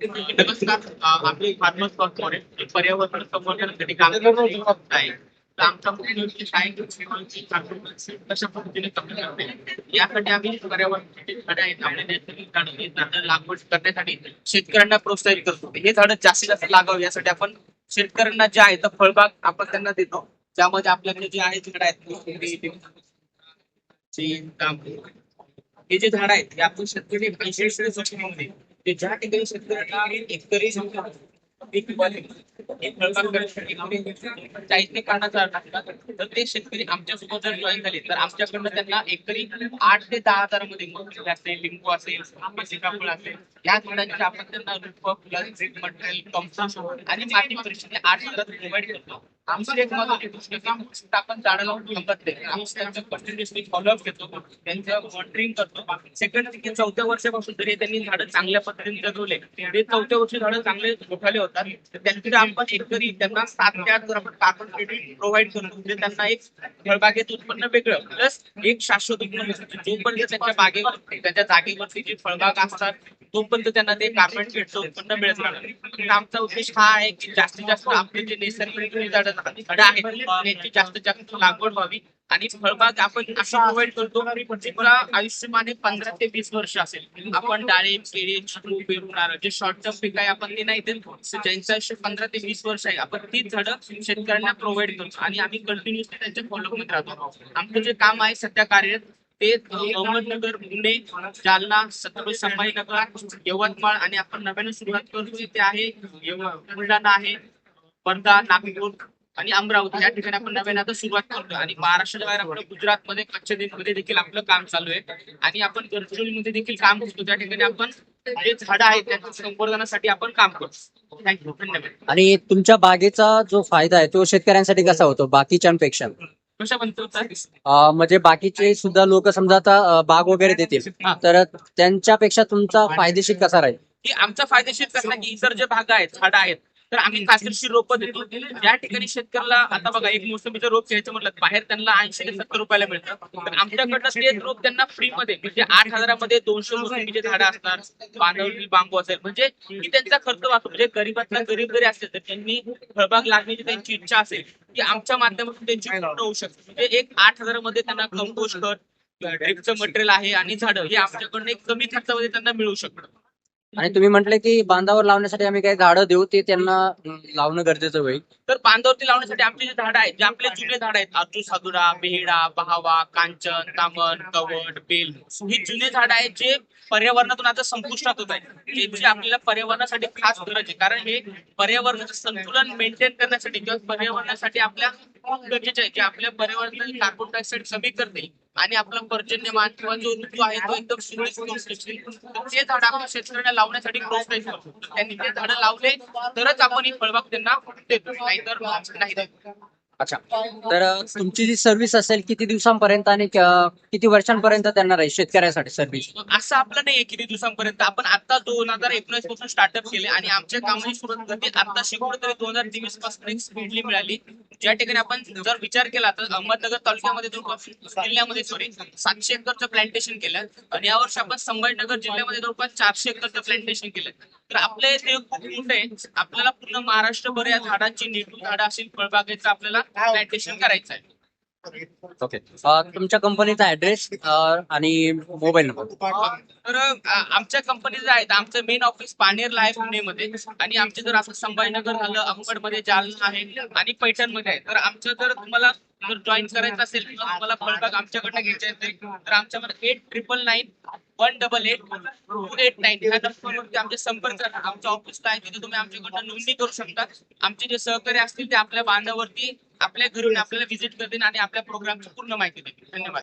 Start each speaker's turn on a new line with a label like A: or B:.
A: नमस्कार आम्ही farmers corporate पर्यावरण संवर्धनासाठी काम करत आहे आमचा मुख्य उद्देश आहे की कशा पद्धतीने कमी यासाठी आम्ही आहेत आपले नैसर्गिक झाडं झाडं लागवड करण्यासाठी शेतकऱ्यांना प्रोत्साहित करतो. हे झाडं जास्तीत जास्त लागावं. यासाठी आपण शेतकऱ्यांना जे आहे तर फळबाग आपण त्यांना देतो. त्यामध्ये आपल्याकडे जे आहे झाडं आहेत तांबू हे जे झाड आहेत हे आपण शेतकरी ऐंशी ज्या ठिकाणी शेतकऱ्यांना एकतरी समजा पीक उगवले, एक फळबाग ते तर ते शेतकरी आमच्यासोबत जर जॉईन झाले तर आमच्याकडनं त्यांना एकतरी आठ ते दहा हजारामध्ये मोसंबी असेल लिंबू असेल सीताफळ असेल या झाडांची आपण त्यांना रूप फुलांचे मटेरियल कंपोस्ट आणि माती परीक्षण आठ हजारात प्रोव्हाइड करतो. आमचं एक मत आपण झाडं लावून थांबत नाही आम्ही त्यांचं फॉलोअप घेतो त्यांचं मॉनिटरिंग करतो. सेकंड की चौथ्या वर्षापासून जरी त्यांनी झाडं चांगल्या पद्धतीने जगवले ते चौथ्या वर्षी झाडं चांगले मोठाले होतात. तर त्यांच्याकडे आपण एकतरी त्यांना सात ते आठ जर आपण कार्बन क्रेडिट प्रोव्हाइड करतो म्हणजे त्यांना एक फळबागेत उत्पन्न वेगळं प्लस एक शाश्वत उत्पन्न जोपर्यंत त्यांच्या बागेवर त्यांच्या जागेवरती जी फळबाग असतात तोपर्यंत त्यांना ते कार्बन क्रेडिटचं उत्पन्न मिळत राहणार आमचा उद्देश हा आहे की जास्तीत जास्त आपले जे नैसर्गिक झाडं आहेत त्यांची जास्तीत जास्त लागवड व्हावी आणि फळबाग आपण अशी प्रोव्हाइड करतो की मला आयुष्यमाने पंधरा ते वीस वर्ष असेल. आपण डाळिंब केळी चिकू पेरू नारळ जे शॉर्ट टर्म पीक आहे आपण ते नाही देत. ज्यांचं आयुष्य पंधरा ते वीस वर्ष आहे आपण तीच झाडं शेतकऱ्यांना प्रोव्हाइड करतो आणि आम्ही कंटिन्युअसली त्यांच्या फॉलो राहतो. आमचं जे काम आहे सध्या कार्यरत ते अहमदनगर पुणे जालना छत्रपती संभाजीनगर यवतमाळ आणि आपण नव्याने सुरुवात करू ते आहे बुलढाणा आहे वर्धा नागपूर आणि अमरावती. या ठिकाणी आपण नव्याने आता सुरुवात करतोय. आणि महाराष्ट्राच्या बाहेर आपण गुजरात मध्ये कच्छमध्ये देखील आपलं काम चालू आहे. आणि आपण गडचिरोली मध्ये देखील काम करतो. त्या ठिकाणी आपण जे झाडं आहेत त्यांच्या संवर्धनासाठी आपण काम करतो. थँक्यू धन्यवाद.
B: आणि तुमच्या बागेचा जो फायदा आहे तो शेतकऱ्यांसाठी कसा होतो? बाकीच्यांपेक्षा? अं, म्हणजे बाकीचे सुद्धा लोक समजा आता अं, बाग वगैरे देतील.
A: हा.
B: तर त्यांच्यापेक्षा तुमचा फायदेशीर कसा राहील?
A: की आमचा फायदेशीर कसला की इतर जे भाग आहेत झाडं आहेत तर आम्ही खात्रीशीर रोपं देतो. ज्या ठिकाणी शेतकऱ्याला आता बघा एक मोसंबीचं रोप घ्यायचं म्हटलं बाहेर त्यांना ऐंशी ते सत्तर रुपयाला मिळतं. तर आमच्याकडनं ते रोप त्यांना फ्री मध्ये म्हणजे आठ हजारामध्ये दोनशे मोसंबीचे झाडं असतात बांधवलेली बांबू असेल. म्हणजे की त्यांचा खर्च वाचतो. म्हणजे गरीबातला गरीब जरी असेल तर त्यांनी फळबाग लागण्याची त्यांची इच्छा असेल की आमच्या माध्यमातून त्यांची पूर्ण होऊ शकते. म्हणजे एक आठ हजारामध्ये त्यांना कंपोस्ट खत ड्रिपचं मटेरियल आहे आणि झाडं हे आमच्याकडनं एक कमी खर्चामध्ये त्यांना मिळू शकतं.
B: आणि तुम्ही म्हटले की बांधावर लावण्यासाठी आम्ही काही झाडं देऊ ते त्यांना लावणं गरजेचं होईल.
A: तर बांधावरती लावण्यासाठी आमचे जे झाडं आहेत जे आपले जुने झाड आहेत अजू साधुरा बेहडा बहावा कांचन तामन कवड बेल ही जुने झाड आहेत जे पर्यावरणातून आता संपुष्टात होत आहेत. जे आपल्याला पर्यावरणासाठी खास गरज आहे. कारण हे पर्यावरणाचं संतुलन मेंटेन करण्यासाठी किंवा पर्यावरणासाठी आपल्या खूप गरजेचे आहे. जे आपल्या पर्यावरणातील कार्बन डायऑक्साईड कमी करते आणि आपला पर्जन्यमान किंवा जो ऋतू आहे तो एकदम सुरक्षित करू ते झाड आपण शेतकऱ्यांना लावण्यासाठी प्रोत्साहित करतो त्यांनी ते झाडं लावले तरच आपण ही फळबाग त्यांना देतो नाहीतर नाही.
B: अच्छा. तर तुमची जी सर्व्हिस असेल किती दिवसांपर्यंत आणि क- किती वर्षांपर्यंत त्यांना राहील शेतकऱ्यासाठी सर्व्हिस
A: असं आपलं नाही किती दिवसांपर्यंत. आपण आता दोन हजार एकोणीसपासून स्टार्टअप केले आणि आमच्या कामाची सुरुवात गती आता शिकवलं तरी दोन हजार तेवीसपासून एक स्पीडली मिळाली ज्या ठिकाणी आपण जर विचार केला तर अहमदनगर तालुक्यामध्ये जवळपास जिल्ह्यामध्ये सॉरी सातशे एकरचं प्लांटेशन केलं आणि यावर्षी आपण संभाजीनगर जिल्ह्यामध्ये जवळपास चारशे एकरचं प्लांटेशन केलं. तर आपले ते खूप मोठं आहे. आपल्याला पूर्ण महाराष्ट्रभर या झाडांची नेटू झाडं असेल फळबागेचं आपल्याला करायचं आहे.
B: ओके तुमच्या कंपनीचा ऍड्रेस आणि मोबाईल नंबर
A: तर आमच्या कंपनी जे आहेत आमचं मेन ऑफिस पानेरला आहे पुणेमध्ये. आणि आमचे जर असं संभाजीनगर झालं अहमदमध्ये जालना आहे आणि पैठणमध्ये आहे तर आमचं जर तुम्हाला जर जॉईन करायचं असेल किंवा तुम्हाला फळबाग आमच्याकडनं घ्यायचे असेल तर आमच्याकडे eight triple nine one double eight two eight nine ह्या नंबरवरती आमचे संपर्क. आमच्या ऑफिसला आहे तिथे तुम्ही आमच्याकडनं नोंदणी करू शकता. आमचे जे सहकारी असतील ते आपल्या बांधावरती आपल्या घरून आपल्याला व्हिजिट करतील आणि आपल्या प्रोग्रामची पूर्ण माहिती देतील. धन्यवाद.